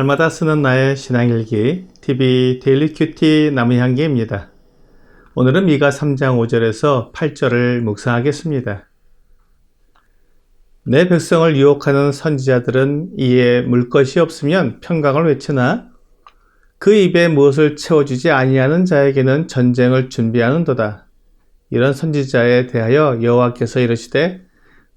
날마다 쓰는 나의 신앙일기 TV 데일리 큐티 나무향기입니다. 오늘은 미가 3장 5절에서 8절을 묵상하겠습니다. 내 백성을 유혹하는 선지자들은 이에 물 것이 없으면 평강을 외치나 그 입에 무엇을 채워주지 아니하는 자에게는 전쟁을 준비하는도다. 이런 선지자에 대하여 여호와께서 이르시되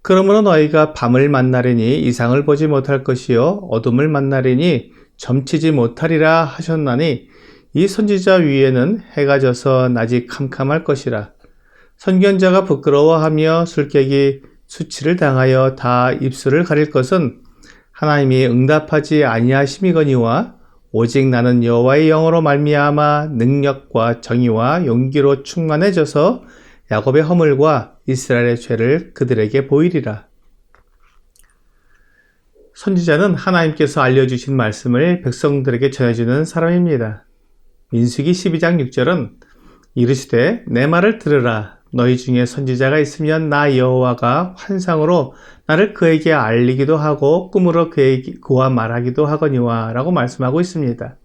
그러므로 너희가 밤을 만나리니 이상을 보지 못할 것이요 어둠을 만나리니 점치지 못하리라 하셨나니 이 선지자 위에는 해가 져서 낮이 캄캄할 것이라. 선견자가 부끄러워하며 술객이 수치를 당하여 다 입술을 가릴 것은 하나님이 응답하지 아니하심이거니와 오직 나는 여호와의 영으로 말미암아 능력과 정의와 용기로 충만해져서 야곱의 허물과 이스라엘의 죄를 그들에게 보이리라. 선지자는 하나님께서 알려주신 말씀을 백성들에게 전해주는 사람입니다. 민수기 12장 6절은 이르시되 내 말을 들으라 너희 중에 선지자가 있으면 나 여호와가 환상으로 나를 그에게 알리기도 하고 꿈으로 그에게, 그와 말하기도 하거니와 라고 말씀하고 있습니다.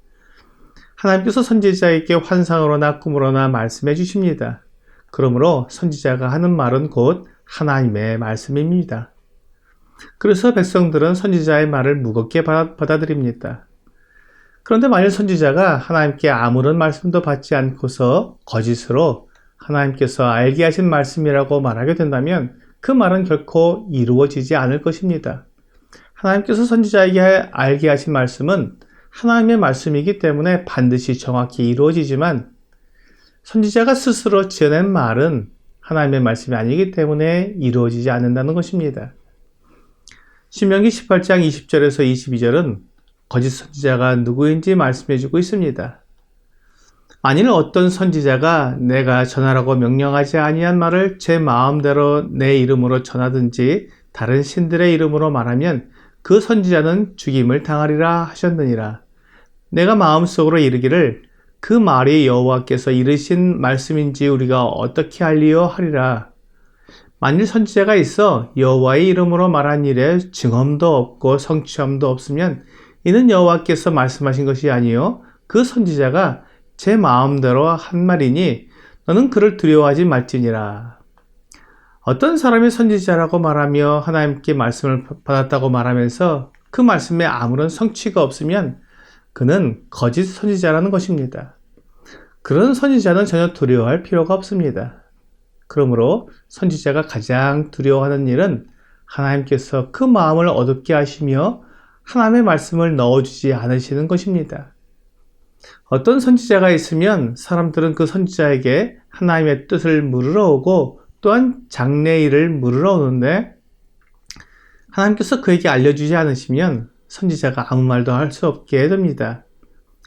하나님께서 선지자에게 환상으로나 꿈으로나 말씀해 주십니다. 그러므로 선지자가 하는 말은 곧 하나님의 말씀입니다. 그래서 백성들은 선지자의 말을 무겁게 받아들입니다. 그런데 만일 선지자가 하나님께 아무런 말씀도 받지 않고서 거짓으로 하나님께서 알게 하신 말씀이라고 말하게 된다면 그 말은 결코 이루어지지 않을 것입니다. 하나님께서 선지자에게 알게 하신 말씀은 하나님의 말씀이기 때문에 반드시 정확히 이루어지지만 선지자가 스스로 지어낸 말은 하나님의 말씀이 아니기 때문에 이루어지지 않는다는 것입니다. 신명기 18장 20절에서 22절은 거짓 선지자가 누구인지 말씀해주고 있습니다. 만일 어떤 선지자가 내가 전하라고 명령하지 아니한 말을 제 마음대로 내 이름으로 전하든지 다른 신들의 이름으로 말하면 그 선지자는 죽임을 당하리라 하셨느니라. 내가 마음속으로 이르기를 그 말이 여호와께서 이르신 말씀인지 우리가 어떻게 알리요 하리라. 만일 선지자가 있어 여호와의 이름으로 말한 일에 증언도 없고 성취함도 없으면 이는 여호와께서 말씀하신 것이 아니요 그 선지자가 제 마음대로 한 말이니 너는 그를 두려워하지 말지니라. 어떤 사람이 선지자라고 말하며 하나님께 말씀을 받았다고 말하면서 그 말씀에 아무런 성취가 없으면 그는 거짓 선지자라는 것입니다. 그런 선지자는 전혀 두려워할 필요가 없습니다. 그러므로 선지자가 가장 두려워하는 일은 하나님께서 그 마음을 어둡게 하시며 하나님의 말씀을 넣어주지 않으시는 것입니다. 어떤 선지자가 있으면 사람들은 그 선지자에게 하나님의 뜻을 물으러 오고 또한 장래일을 물으러 오는데 하나님께서 그에게 알려주지 않으시면 선지자가 아무 말도 할 수 없게 됩니다.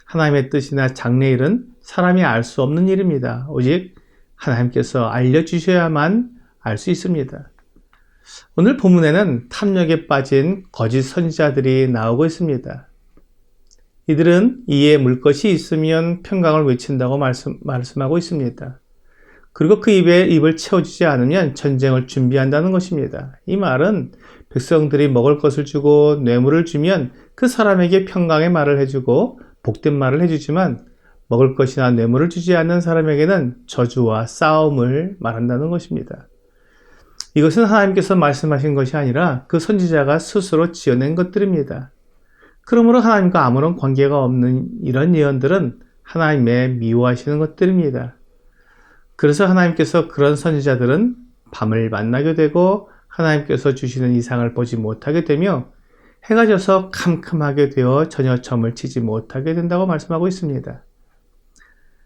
하나님의 뜻이나 장래일은 사람이 알 수 없는 일입니다. 오직 하나님께서 알려주셔야만 알 수 있습니다. 오늘 본문에는 탐욕에 빠진 거짓 선지자들이 나오고 있습니다. 이들은 이에 물 것이 있으면 평강을 외친다고 말씀, 말씀하고 있습니다. 그리고 그 입에 입을 채워주지 않으면 전쟁을 준비한다는 것입니다. 이 말은 백성들이 먹을 것을 주고 뇌물을 주면 그 사람에게 평강의 말을 해주고 복된 말을 해주지만 먹을 것이나 뇌물을 주지 않는 사람에게는 저주와 싸움을 말한다는 것입니다. 이것은 하나님께서 말씀하신 것이 아니라 그 선지자가 스스로 지어낸 것들입니다. 그러므로 하나님과 아무런 관계가 없는 이런 예언들은 하나님의 미워하시는 것들입니다. 그래서 하나님께서 그런 선지자들은 밤을 만나게 되고 하나님께서 주시는 이상을 보지 못하게 되며 해가 져서 캄캄하게 되어 전혀 점을 치지 못하게 된다고 말씀하고 있습니다.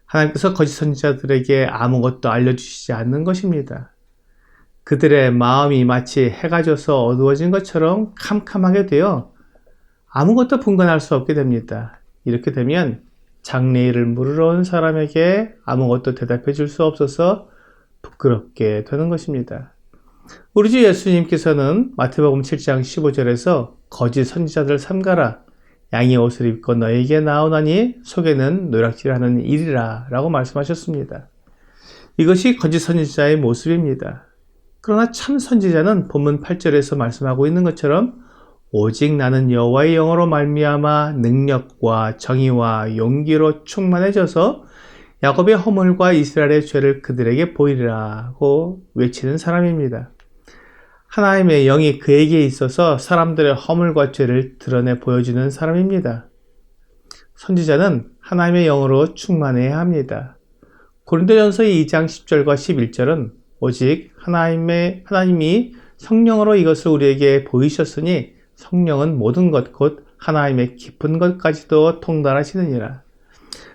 하나님께서 거짓 선지자들에게 아무것도 알려주시지 않는 것입니다. 그들의 마음이 마치 해가 져서 어두워진 것처럼 캄캄하게 되어 아무것도 분간할 수 없게 됩니다. 이렇게 되면 장래일을 물으러 온 사람에게 아무것도 대답해 줄 수 없어서 부끄럽게 되는 것입니다. 우리 주 예수님께서는 마태복음 7장 15절에서 거짓 선지자들 삼가라 양의 옷을 입고 너에게 나오나니 속에는 노략질하는 일이라 라고 말씀하셨습니다. 이것이 거짓 선지자의 모습입니다. 그러나 참 선지자는 본문 8절에서 말씀하고 있는 것처럼 오직 나는 여호와의 영으로 말미암아 능력과 정의와 용기로 충만해져서 야곱의 허물과 이스라엘의 죄를 그들에게 보이리라고 외치는 사람입니다. 하나님의 영이 그에게 있어서 사람들의 허물과 죄를 드러내 보여주는 사람입니다. 선지자는 하나님의 영으로 충만해야 합니다. 고린도전서 2장 10절과 11절은 오직 하나님의 하나님이 성령으로 이것을 우리에게 보이셨으니 성령은 모든 것 곧 하나님의 깊은 것까지도 통달하시느니라.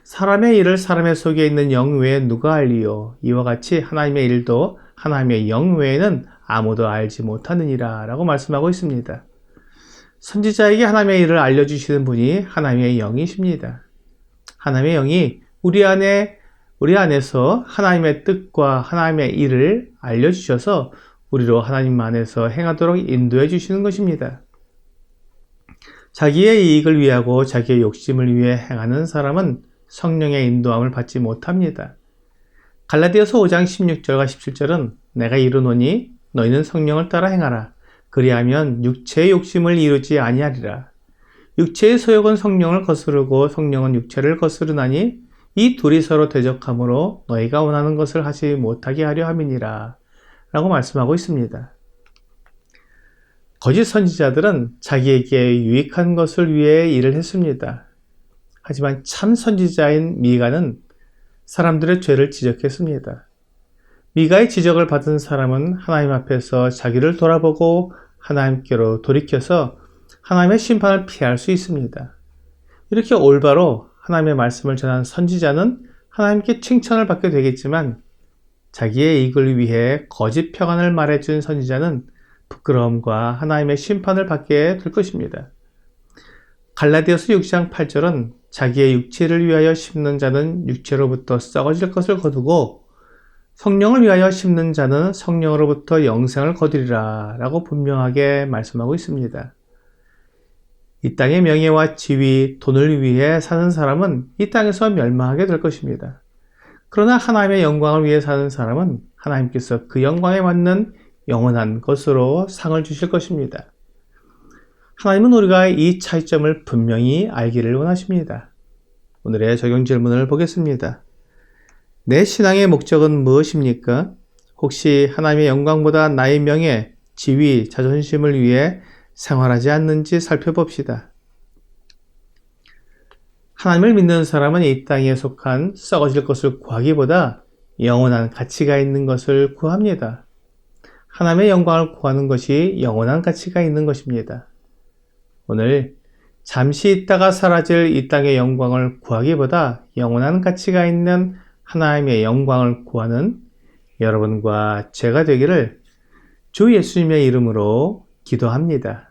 사람의 일을 사람의 속에 있는 영 외에 누가 알리요? 이와 같이 하나님의 일도 하나님의 영 외에는 아무도 알지 못하느니라 라고 말씀하고 있습니다. 선지자에게 하나님의 일을 알려주시는 분이 하나님의 영이십니다. 하나님의 영이 우리 안에, 우리 안에서 하나님의 뜻과 하나님의 일을 알려주셔서 우리로 하나님 안에서 행하도록 인도해 주시는 것입니다. 자기의 이익을 위하고 자기의 욕심을 위해 행하는 사람은 성령의 인도함을 받지 못합니다. 갈라디아서 5장 16절과 17절은 내가 이르노니 너희는 성령을 따라 행하라. 그리하면 육체의 욕심을 이루지 아니하리라. 육체의 소욕은 성령을 거스르고 성령은 육체를 거스르나니 이 둘이 서로 대적하므로 너희가 원하는 것을 하지 못하게 하려 함이니라. 라고 말씀하고 있습니다. 거짓 선지자들은 자기에게 유익한 것을 위해 일을 했습니다. 하지만 참 선지자인 미가는 사람들의 죄를 지적했습니다. 미가의 지적을 받은 사람은 하나님 앞에서 자기를 돌아보고 하나님께로 돌이켜서 하나님의 심판을 피할 수 있습니다. 이렇게 올바로 하나님의 말씀을 전한 선지자는 하나님께 칭찬을 받게 되겠지만 자기의 이익을 위해 거짓 평안을 말해준 선지자는 부끄러움과 하나님의 심판을 받게 될 것입니다. 갈라디아서 6장 8절은 자기의 육체를 위하여 심는 자는 육체로부터 썩어질 것을 거두고 성령을 위하여 심는 자는 성령으로부터 영생을 거두리라 라고 분명하게 말씀하고 있습니다. 이 땅의 명예와 지위, 돈을 위해 사는 사람은 이 땅에서 멸망하게 될 것입니다. 그러나 하나님의 영광을 위해 사는 사람은 하나님께서 그 영광에 맞는 영원한 것으로 상을 주실 것입니다. 하나님은 우리가 이 차이점을 분명히 알기를 원하십니다. 오늘의 적용 질문을 보겠습니다. 내 신앙의 목적은 무엇입니까? 혹시 하나님의 영광보다 나의 명예, 지위, 자존심을 위해 생활하지 않는지 살펴봅시다. 하나님을 믿는 사람은 이 땅에 속한 썩어질 것을 구하기보다 영원한 가치가 있는 것을 구합니다. 하나님의 영광을 구하는 것이 영원한 가치가 있는 것입니다. 오늘 잠시 있다가 사라질 이 땅의 영광을 구하기보다 영원한 가치가 있는 하나님의 영광을 구하는 여러분과 제가 되기를 주 예수님의 이름으로 기도합니다.